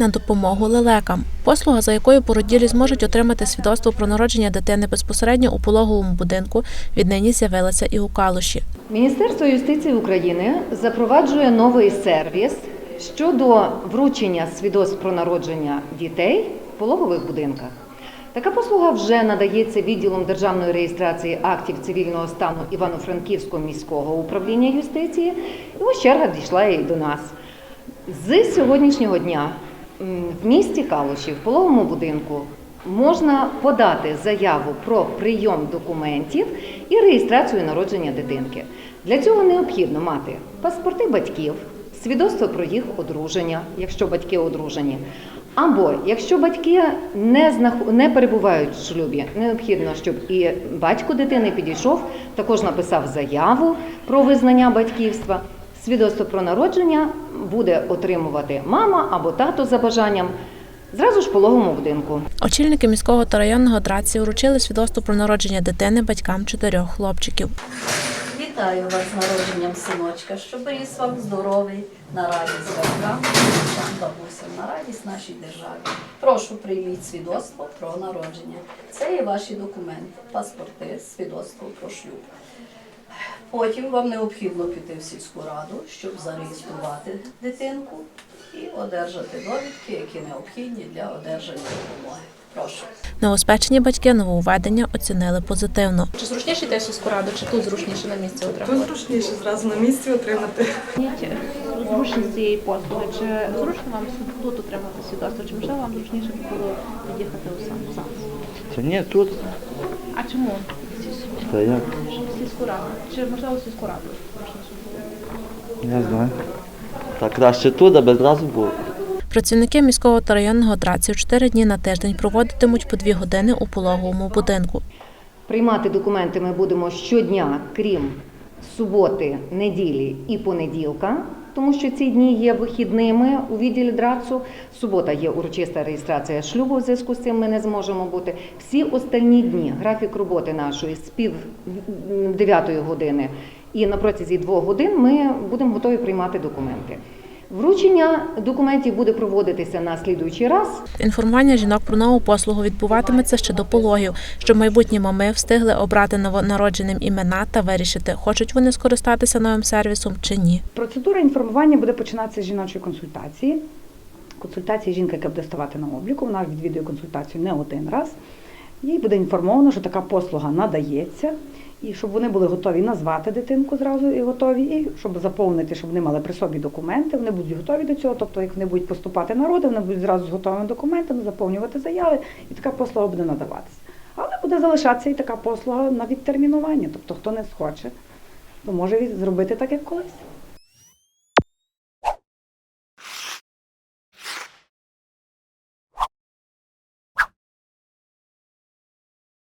на допомогу лелекам. Послуга, за якою породілі зможуть отримати свідоцтво про народження дитини безпосередньо у пологовому будинку, віднині з'явилася і у Калуші. Міністерство юстиції України запроваджує новий сервіс щодо вручення свідоцтв про народження дітей в пологових будинках. Така послуга вже надається відділом державної реєстрації актів цивільного стану Івано-Франківського міського управління юстиції. І ось черга дійшла і до нас. З сьогоднішнього дня в місті Калуші, в пологовому будинку, можна подати заяву про прийом документів і реєстрацію народження дитинки. Для цього необхідно мати паспорти батьків, свідоцтво про їх одруження, якщо батьки одружені. Або якщо батьки не знах- не перебувають в шлюбі, необхідно, щоб і батько дитини підійшов, також написав заяву про визнання батьківства. Свідоцтво про народження буде отримувати мама або тато за бажанням зразу ж в пологовому будинку. Очільники міського та районного ДРАЦі вручили свідоцтво про народження дитини батькам чотирьох хлопчиків. Вітаю вас з народженням синочка, щоб ріс вам здоровий, на радість батькам, батькам, бабусям, на радість нашій державі. Прошу прийміть свідоцтво про народження. Це є ваші документи, паспорти, свідоцтво про шлюб. Потім вам необхідно піти в сільську раду, щоб зареєструвати дитинку і одержати довідки, які необхідні для одержання допомоги. Прошу. Новоспечені батьки нововведення оцінили позитивно. Чи зручніше йти в сільську раду, чи тут зручніше на місці Тут отримати? зручніше зразу на місці отримати. зручність цієї послуги. Чи зручно вам тут отримати свідоцтво? Чи можливо вам зручніше було під'їхати у сам сам? Ні, тут. А чому Та як? Сільську раду? Чи можливо сільську раду? Не знаю. Та краще тут, аби зразу було. Працівники міського та районного ДРАЦів чотири дні на тиждень проводитимуть по дві години у пологовому будинку. Приймати документи ми будемо щодня, крім суботи, неділі і понеділка, тому що ці дні є вихідними у відділі драцу. Субота є урочиста реєстрація шлюбу. В зв'язку з цим ми не зможемо бути. Всі остальні дні графік роботи нашої з пів дев'ятої години і на протязі двох годин ми будемо готові приймати документи. Вручення документів буде проводитися на слідуючий раз. Інформування жінок про нову послугу відбуватиметься ще до пологів, щоб майбутні мами встигли обрати новонародженим імена та вирішити, хочуть вони скористатися новим сервісом чи ні. Процедура інформування буде починатися з жіночої консультації. Консультація жінка, яка буде ставати на обліку, вона відвідує консультацію не один раз. Їй буде інформовано, що така послуга надається, і щоб вони були готові назвати дитинку зразу і готові, і щоб заповнити, щоб вони мали при собі документи, вони будуть готові до цього. Тобто, як вони будуть поступати на роди, вони будуть зразу з готовими документами заповнювати заяви, і така послуга буде надаватися. Але буде залишатися і така послуга на відтермінування. Тобто, хто не схоче, то може зробити так, як колись.